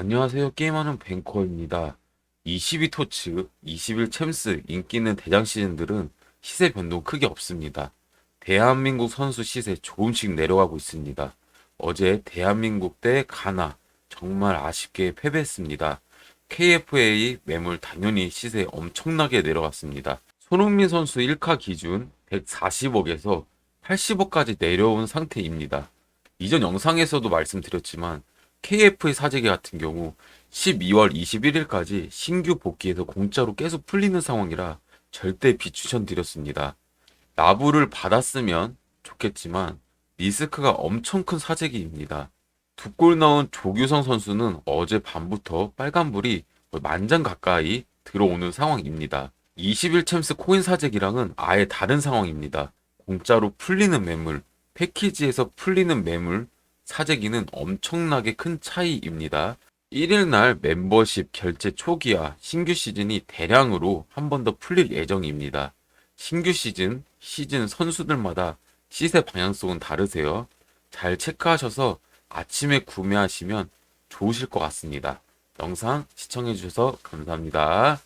안녕하세요. 게임하는 뱅커입니다. 22토츠, 21 챔스 인기 있는 대장 시즌들은 시세 변동 크게 없습니다. 대한민국 선수 시세 조금씩 내려가고 있습니다. 어제 대한민국 대 가나 정말 아쉽게 패배했습니다. KFA 매물 당연히 시세 엄청나게 내려갔습니다. 손흥민 선수 1카 기준 140억에서 80억까지 내려온 상태입니다. 이전 영상에서도 말씀드렸지만 KF의 사재기 같은 경우 12월 21일까지 신규 복귀에서 공짜로 계속 풀리는 상황이라 절대 비추천드렸습니다. 나부를 받았으면 좋겠지만 리스크가 엄청 큰 사재기입니다. 두 골 넣은 조규성 선수는 어제 밤부터 빨간불이 만장 가까이 들어오는 상황입니다. 21 챔스 코인 사재기랑은 아예 다른 상황입니다. 공짜로 풀리는 매물, 패키지에서 풀리는 매물, 사재기는 엄청나게 큰 차이입니다. 1일 날 멤버십 결제 초기화 신규 시즌이 대량으로 한 번 더 풀릴 예정입니다. 신규 시즌, 시즌 선수들마다 시세 방향성은 다르세요. 잘 체크하셔서 아침에 구매하시면 좋으실 것 같습니다. 영상 시청해주셔서 감사합니다.